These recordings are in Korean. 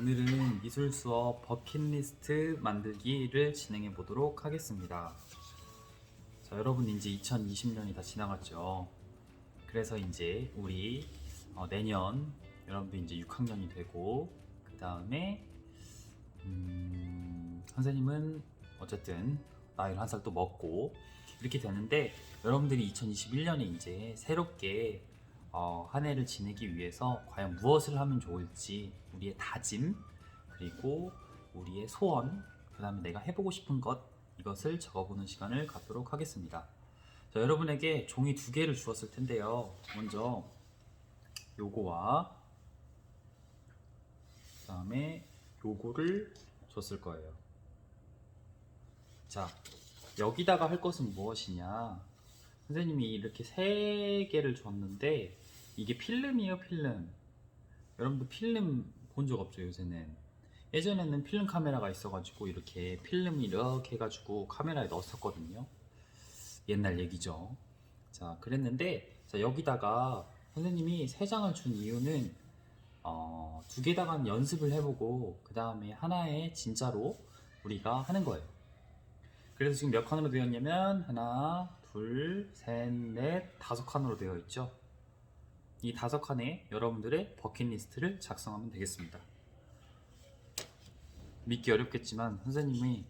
오늘은 미술 수업 버킷리스트 만들기를 진행해 보도록 하겠습니다. 자, 여러분 이제 2020년이 다 지나갔죠. 그래서 이제 우리 어, 내년 여러분도 이제 6학년이 되고 그 다음에 음, 선생님은 어쨌든 나이를 한 살 또 먹고 이렇게 되는데 여러분들이 2021년에 이제 새롭게 어, 한 해를 지내기 위해서 과연 무엇을 하면 좋을지 우리의 다짐 그리고 우리의 소원 그 다음에 내가 해보고 싶은 것 이것을 적어보는 시간을 갖도록 하겠습니다. 자, 여러분에게 종이 두 개를 주었을 텐데요. 먼저 요거와 그 다음에 요거를 줬을 거예요. 자, 여기다가 할 것은 무엇이냐? 선생님이 이렇게 세 개를 줬는데 이게 필름이에요, 필름. 여러분도 필름 본 적 없죠, 요새는. 예전에는 필름 카메라가 있어가지고 이렇게 필름이 이렇게 해가지고 카메라에 넣었었거든요. 옛날 얘기죠. 자, 그랬는데 자, 여기다가 선생님이 세 장을 준 이유는 어, 두 개다가 연습을 해보고 그 다음에 하나에 진짜로 우리가 하는 거예요. 그래서 지금 몇 칸으로 되어 있냐면 하나, 둘, 셋, 넷, 다섯 칸으로 되어 있죠. 이 다섯 칸에 여러분들의 버킷리스트를 작성하면 되겠습니다. 믿기 어렵겠지만 선생님이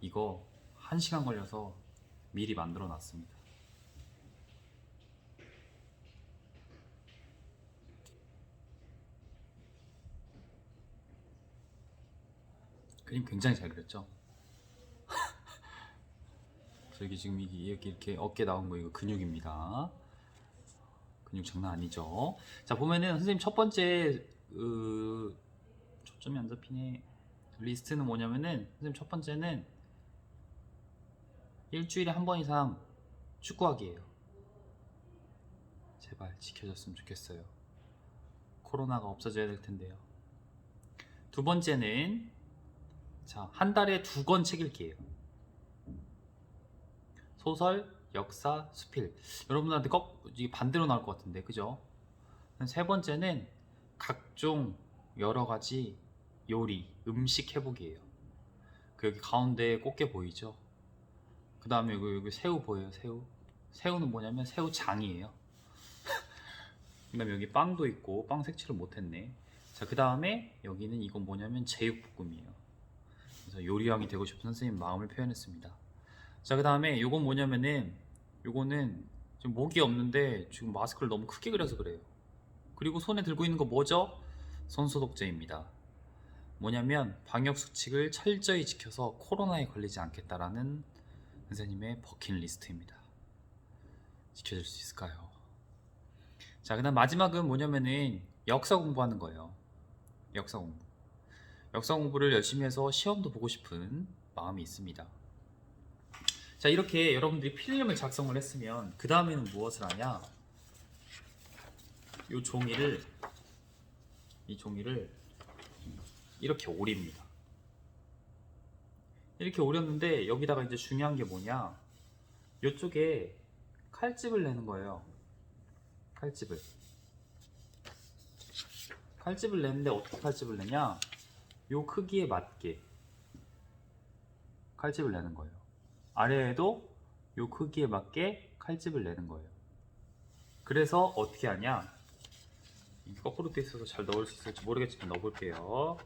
이거 한 시간 걸려서 미리 만들어 놨습니다. 그림 굉장히 잘 그렸죠? 저기 지금 이렇게, 이렇게 어깨 나온 거 이거 근육입니다. 근육 장난 아니죠? 자 보면은 선생님 첫 번째 그 초점이 안 잡히네. 리스트는 뭐냐면은 선생님 첫 번째는 일주일에 한 번 이상 축구하기예요. 제발 지켜졌으면 좋겠어요. 코로나가 없어져야 될 텐데요. 두 번째는 자, 한 달에 두 권 책 읽기예요. 소설, 역사, 수필. 여러분들한테 꼭 이게 반대로 나올 것 같은데, 그죠? 세 번째는 각종 여러 가지 요리, 음식 해보기예요. 그 여기 가운데 꽃게 보이죠? 그 다음에 여기, 여기 새우 보여요, 새우. 새우는 뭐냐면 새우장이에요. 그 다음에 여기 빵도 있고, 빵 색칠을 못했네. 자, 그 다음에 여기는 이건 뭐냐면 제육볶음이에요. 그래서 요리왕이 되고 싶은 선생님 마음을 표현했습니다. 자, 그 다음에 요건 뭐냐면은 요거는 지금 목이 없는데 지금 마스크를 너무 크게 그려서 그래요. 그리고 손에 들고 있는 거 뭐죠? 손소독제입니다. 뭐냐면 방역 수칙을 철저히 지켜서 코로나에 걸리지 않겠다라는 선생님의 버킷리스트입니다. 지켜질 수 있을까요? 자, 그다음 마지막은 뭐냐면은 역사 공부하는 거예요. 역사 공부. 역사 공부를 열심히 해서 시험도 보고 싶은 마음이 있습니다. 자, 이렇게 여러분들이 필름을 작성을 했으면 그 다음에는 무엇을 하냐? 이 종이를 이 종이를 이렇게 오립니다. 이렇게 오렸는데 여기다가 이제 중요한 게 뭐냐? 이쪽에 칼집을 내는 거예요. 칼집을. 칼집을 내는데 어떻게 칼집을 내냐? 요 크기에 맞게 칼집을 내는 거예요. 아래에도 요 크기에 맞게 칼집을 내는 거예요. 그래서 어떻게 하냐? 거꾸로 돼 있어서 잘 넣을 수 있을지 모르겠지만 넣어볼게요.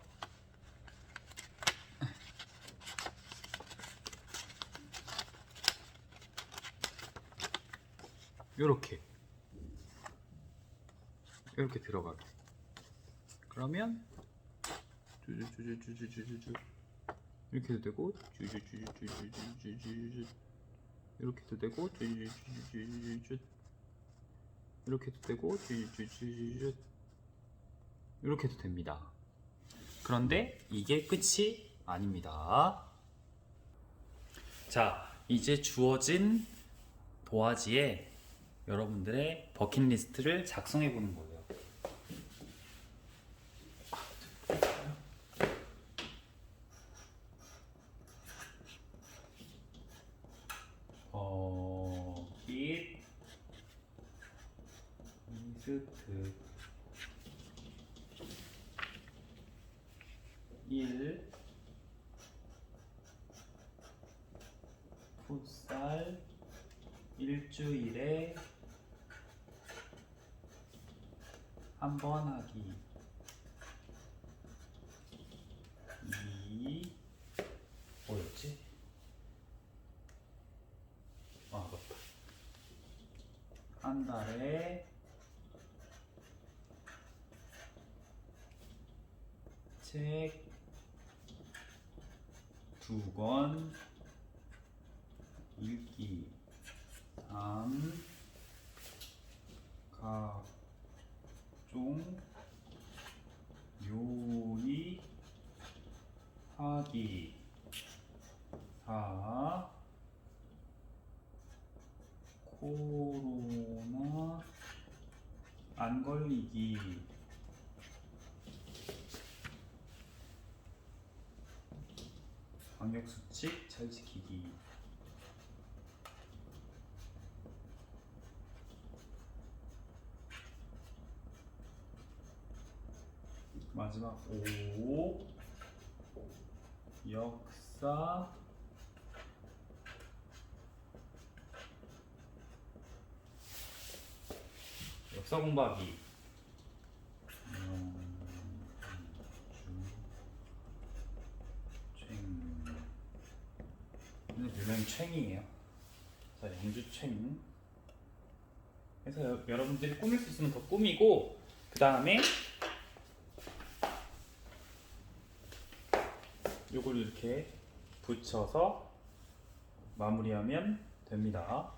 요렇게 이렇게 들어가게. 그러면 쭈쭈쭈쭈쭈쭈쭈 이렇게도 되고 쭈쭈쭈쭈쭈쭈쭈쭈 이렇게도 되고 쭈쭈쭈쭈쭈쭈 이렇게도 되고 쭈쭈쭈쭈쭈 이렇게도 됩니다. 그런데 이게 끝이 아닙니다. 자, 이제 주어진 도화지에 여러분들의 버킷리스트를 작성해 보는 거예요. 버킷 리스트 1 풋살 일주일에 한 번 하기 2 뭐였지? 아 맞다 한 달에 책두권 읽기 3 각종 요리 하기 4 코로나 안 걸리기. 방역 수칙 잘 지키기. 마지막 5 역사 역사 공부하기 음, 촤 오늘 별명이 촤이에요. 자 영주 촤 그래서 여, 여러분들이 꾸밀 수 있으면 더 꾸미고 그 다음에 요걸 이렇게 붙여서 마무리하면 됩니다.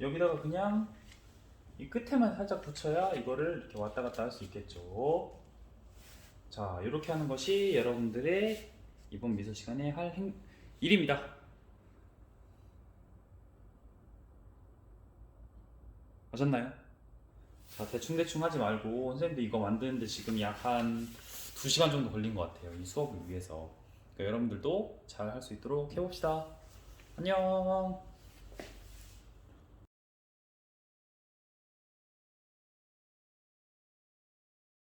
여기다가 그냥 이 끝에만 살짝 붙여야 이거를 이렇게 왔다 갔다 할 수 있겠죠. 자, 이렇게 하는 것이 여러분들의 이번 미술 시간에 할 행... 일입니다. 아셨나요? 자, 대충대충 하지 말고 선생님도 이거 만드는데 지금 약 한 2시간 정도 걸린 것 같아요. 이 수업을 위해서. 그러니까 여러분들도 잘 할 수 있도록 해봅시다. 안녕.